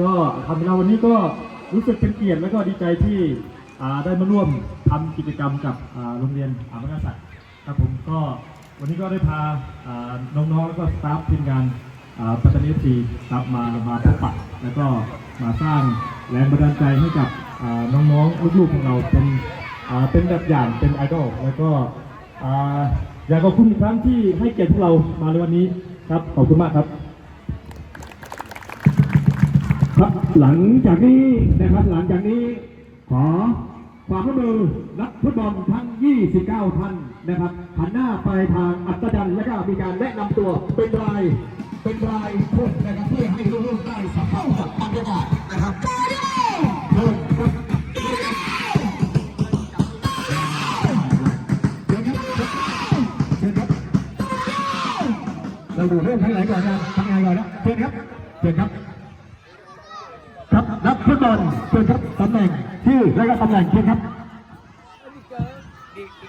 ก็ทำให้เราวันนี้ก็รู้สึกเป็นเกียรติและก็ดีใจที่ได้มาร่วมทำกิจกรรมกับโรงเรียนอามกษัตริย์ครับผมก็วันนี้ก็ได้พาน้องๆแล้วก็สตาฟทีมงานปัตตานีทีครับมามาพบปะแล้วก็มาสร้างแรงบันดาลใจให้กับน้องๆลูกๆของเราเป็นเป็นแบบอย่างเป็นไอดอลแล้วก็อ่าอยากขอบคุณอีกครั้งที่ให้เกียรติพวกเรามาในวันนี้ครับขอบคุณมากครับ หลังจากนี้นะครับหลังจากนี้ขอความร่วมมือนักฟุตบอลทั้ง 29 ท่านนะครับหันหน้าไปทางอัศจรรย์และก็มีการแนะนำตัวเป็นรายเป็นรายคนนะครับเพื่อให้ลูกๆได้สัมผัสกับบรรยากาศนะครับเชิญครับเชิญครับเชิญครับเราดูเรื่องทั้งหลายก่อนนะทำงานก่อนนะเชิญครับเชิญครับครับ ตบอลเชิญครับตำแหน่งชื่อและก็ตำแหน่งเชิญครับ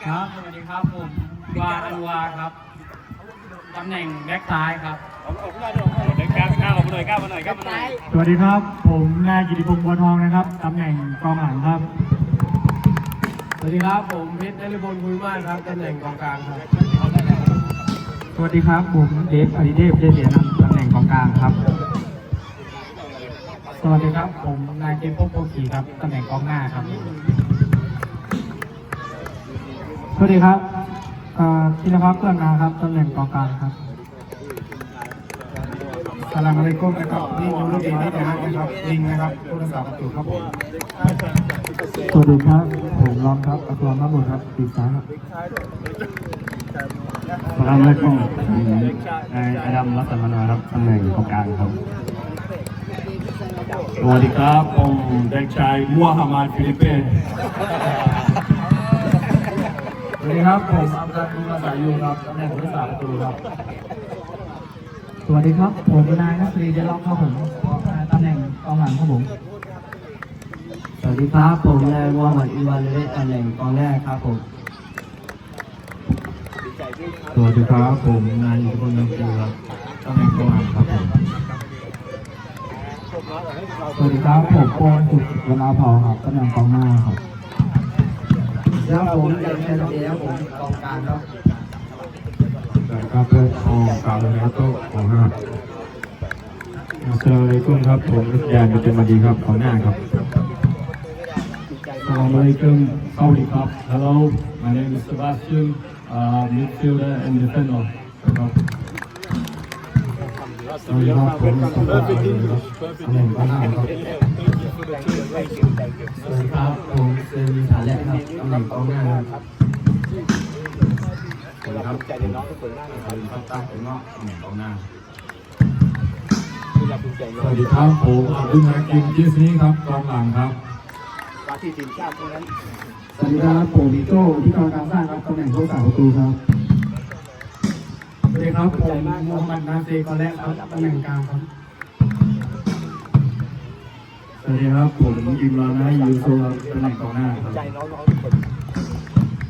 ครับ สวัสดีครับผมวาอันวาครับตำแหน่งแบ็คซ้ายครับสวัสดีครับ ผมนายกิติพงศ์บัวทองนะครับตำแหน่งกองหลังครับ สวัสดีครับ ผมเพชรนฤพลคุยมานครับตำแหน่งกองกลางครับ สวัสดีครับ ผมเดฟอดิเทพเจเสียนันตำแหน่งกองกลางครับ สวัสดีครับ ผมนายเกมพงศ์โพขีครับตำแหน่งกองหน้าครับ สวัสดีครับธีรพัฒน์เพื่อนนาครับตำแหน่งกองกลางครับสลามอะลัยกุมนะครับนี่ยูโรเดนี่นะครับลิงนะครับผู้รักษาประตูครับผมสวัสดีครับผมรอมครับอัครมาบุตรครับปีกซ้ายครับสลามอะลัยกุมผมนายอดัมรัตนมนาครับตำแหน่งกองกลางครับส วัสดีครับผมเด็กชายมัวฮัมมัดฟิลิปเปนสวัสดีครับผมอัมการุมาสายูครับตำแหน่งผู้รักษาประตูครับ สวัสดีครับผมนายนักเรียนจะล็อกครับผมตำแหน่งกองหลังครับผม สวัสดีครับผมนายมูฮัมหมัดอิวานเลตตำแหน่งกองแรกครับผม สวัสดีครับผมนายอิทธิพลนันทีครับตำแหน่งกองหลังครับผม สวัสดีครับผมโปนสุขเวลาเผาครับตำแหน่งกองหน้าครับแล้วผมเด็กชายเดียวผมกองกลางครับสวัสดีครับผมกองกลางแล้วก็กองหน้าอัสสลามุอะลัยกุมครับผมรัชยานเป็นมาดีครับกองหน้าครับ Assalamualaikum Saudi Cup. Hello, my name is Sebastian, uh, midfielder and defender. ครับ ตำแหน่งกองหน้าครับสวัสดีครับผมเซรีฐานแรกครับตำแหน่งกองหน้าครับสวัสดีครับผมสวัสดีครับตั้งผมเนาะตำแหน่งกองหน้าสวัสดีครับผมอับดุลฮากิมจิสนี่ครับกองหลังครับสวัสดีครับผมดิโก้ที่กองการสร้างครับตำแหน่งผู้รักษาประตูครับส วัสดีครับผมมูฮัมหมัดนาเซกอแรกครับตำแหน่งกลางครับสวัสดีครับผมอิมรานายยูโซครับตำแหน่งกองหน้าครับ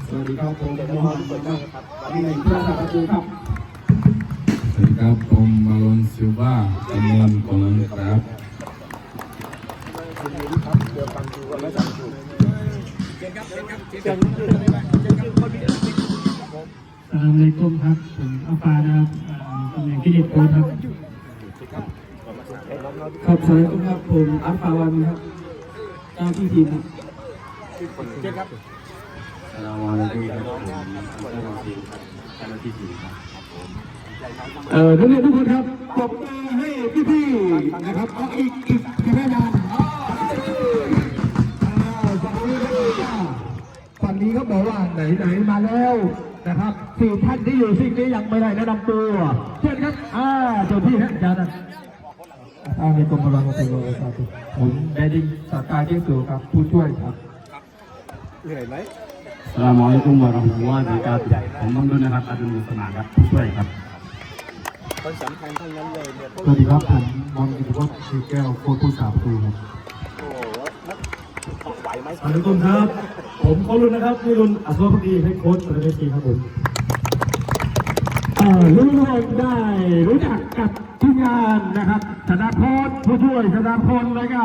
สวัสดีครับผมมูฮัมหมัดครับตำแหน่งผู้รักษาประตูครับสวัสดีครับผมมาลอนซิลวาตำแหน่งกองหลังครับสล สามอะลัยกุ้มครับผมอัลานะครับตำแหน่งที่เด็ดโค้ชครับครับสวัสดีครับผมอัลาวันครับเจ้าที่ทีมครับสลามอะลัยกุ้มครับผมเจ้าหน้าที่ครับเจ้าที่ทีมครับเออนักเรียนทุกคนครับปรบมือให้พี่ๆนะครับเอาอีกอีกกี่แม่นานฝั่งนี้ก็บอกว่าฝั่งนี้เขาบอกว่าไหนไหนๆมาแล้ว นะครับสี่ท่านที่อยู่ซีกนี้ยังไม่ได้แนะนำตัวเชิญครับอ่าเจ้าพี่ฮะอาจารย์อาในกรมพลังงานตัวครับผมได้ดิสากาเจียงสูครับผู้ช่วยครับสลามอะลัยกุมวะเราะห์มะตุลลอฮิวะบะเราะกาตุฮ์ผมบังดุลนะครับอาดุลมุสลามครับผู้ช่วยครับสวัสดีครับผมบอลกิติวัฒน์ชีแก้วโค้ชผู้สาประตูครับ สวัสดีคุณครับ ผมขอรุนนะครับพี่รุนอัศวพักดีให้โค้ชประเทศจีนครับผมเอ่อรู้ทุกคนได้รู้จักกับทีมงานนะครับธนาพรผู้ช่วยธนาพลแล้วก็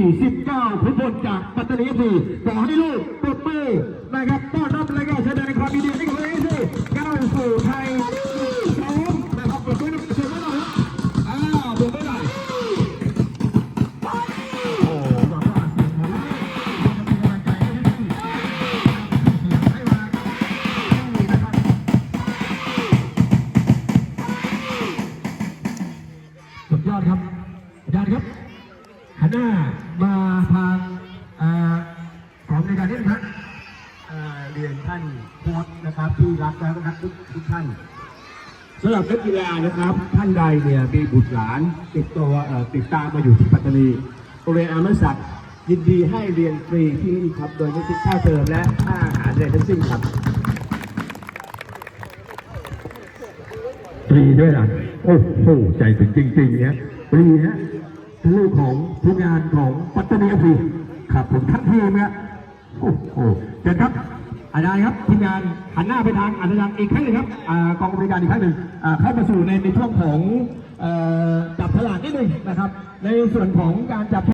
29ผู้บนจากปัตตานีสี่ขอให้ลูกปรบมือนะครับต้อนรับแล้วก็แสดงความยินดีให้กับเอซี่ก้าวสู่ไทย อาจารย์ครับหันหน้ามาทางเอ่อของในการนี้นะครับเอ่อเรียนท่านโค้ชนะครับที่รักและรักทุกทุกท่านสำหรับนักกีฬานะครับ ท่านใดเนี่ยมีบุตรหลานติดตัวเอ่อติดตามมาอยู่ที่ปัตตานีโรงเรียนอามศักดิ์ยินดีให้เรียนฟรีที่นี่ครับ โดยไม่คิดค่าเทอมและค่าอาหารใดทั้งสิ้นครับฟรีด้วยนะโอ้โหใจถึงจริงๆเนี่ยฟรีฮะเป็น ลูกของทุกงานของปัตตานีฟรีครับผมทั้งทีมครับโอ้โหเชิญครับ อาจารย์ครับทีมงานหันหน้าไปทางอาจารย์อีกครั้งหนึ่งครับอ่ากองบริการอีกครั้งหนึ่งอ่าเข้ามาสู่ในในช่วงของเอ่อจับฉลากนิดหนึงนะครับ ในส่วนของการจับ